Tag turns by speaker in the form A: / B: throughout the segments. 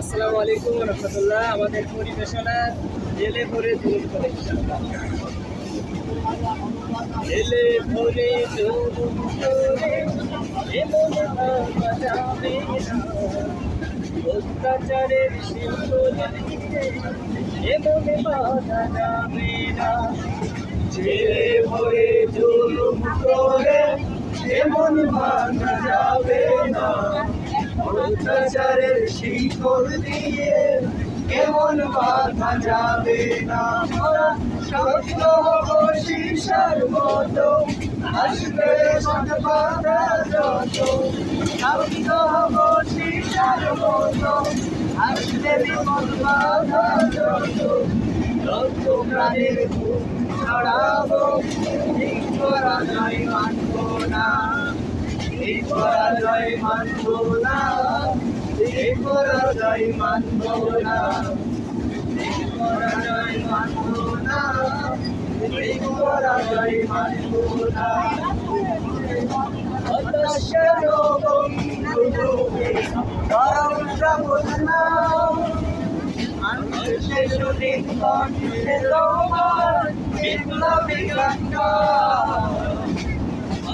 A: আসসালামু আলাইকুম রহমতুল্লাহ। আমাদের পরিবেশনা জেলে ভরে জুলুম করে জেলে ভরে জুলুম করে অত্যাচারের ভরে জুলুম করে, এমন বাধা যাবে না। অত্যাচারের শিকল দিয়ে এমন বাধা যাবে না? মোরা সত্য হব শিশার মতো। আসবে সব বাধা যত। সত্য হব শিশার মতো। আসবে বিপদ বাধা যত। রক্ত প্রাণের ছড়াবো ঠিক করা যায় মানব না। এই পরাজয় মানব না এই পরাজয় মানব না এই পরাজয় মানব না এই পরাজয় মানব না হতাশার বন্ধুকে কারণ না আনন্দে শুনে কণ্ঠে তোমার বিপ্লবী গানটা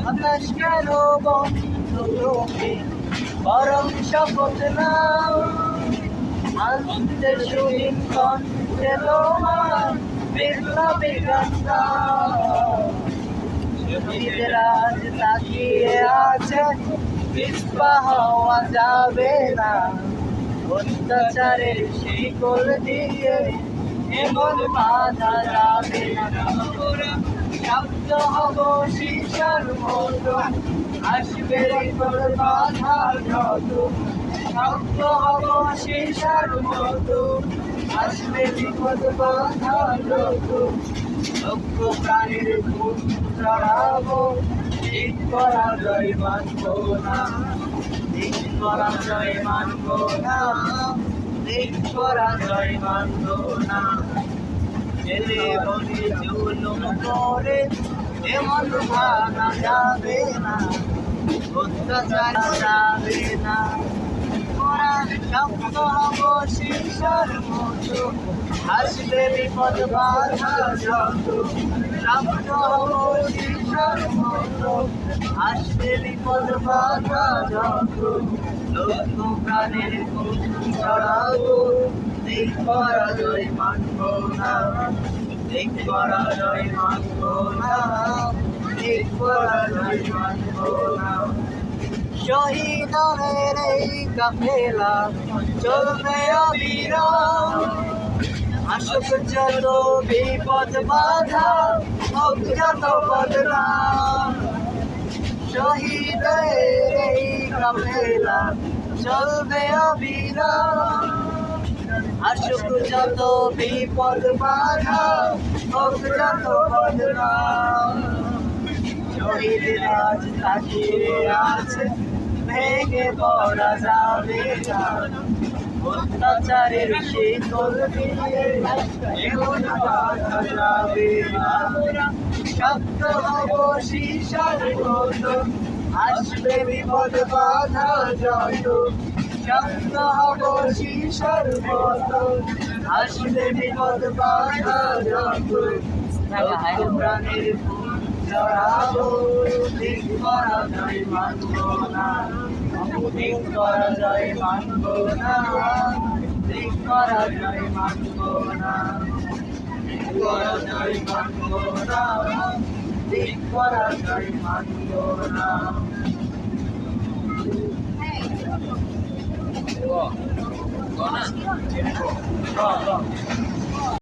A: হতাশ কেন বন্ধু লোকে বরং শপথ নাও। শুনি কণ্ঠে তোমার বিপ্লবী আজ তাকিয়ে আছে পিছপা হওয়া যাবে না। অত্যাচারের শিকল দিয়ে এমন বাধা যাবে না। শব্দ হব শিশার মতো আসবে বিপদ বাধা যত শব্দ হব শিশার মতো আসবে বিপদ বাধা যত লক্ষ প্রাণীর খুন চড়াবো ঠিক করা যায় মানব না ঠিক করা যায় মানব না ঠিক করা যায় মানব না ছেলে বলে জুলুম করে এমন ভাঙা যাবে না অত্যাচার যাবে না ওরা শব্দ হব শিশার মতো আসবে বিপদ বাধা যত শব্দ হব শিশার মতো আসবে বিপদ বাধা যত লোক প্রাণের খুন দিক পরাজয় মানব না দিক পরাজয় মানব না দিক পরাজয় মানব না শহীদের এই কাফেলা চলবে অবিরাম আসুক যত বিপদ বাধা যত বদনাম শহীদের এই কাফেলা চলবে অবিরাম আসুক যত বিপদ বাধা হোক যত বদনাম ভেঙে পড়া যাবে না। অত্যাচারের শিকল দিয়ে এমন বাধা হব শিশার আসবে বিপদ বাধা যত শব্দ হব শিশার মতো আসবে বিপদ বাধা যত প্রাণের ফুল জড়াবো ঠিক করা যায় মানব না ঠিক করা যায় মানব না ঠিক করা যায় মানব না করা যায় মানব না ঠিক করা যায় মানব না
B: 是吧？
A: 是吧？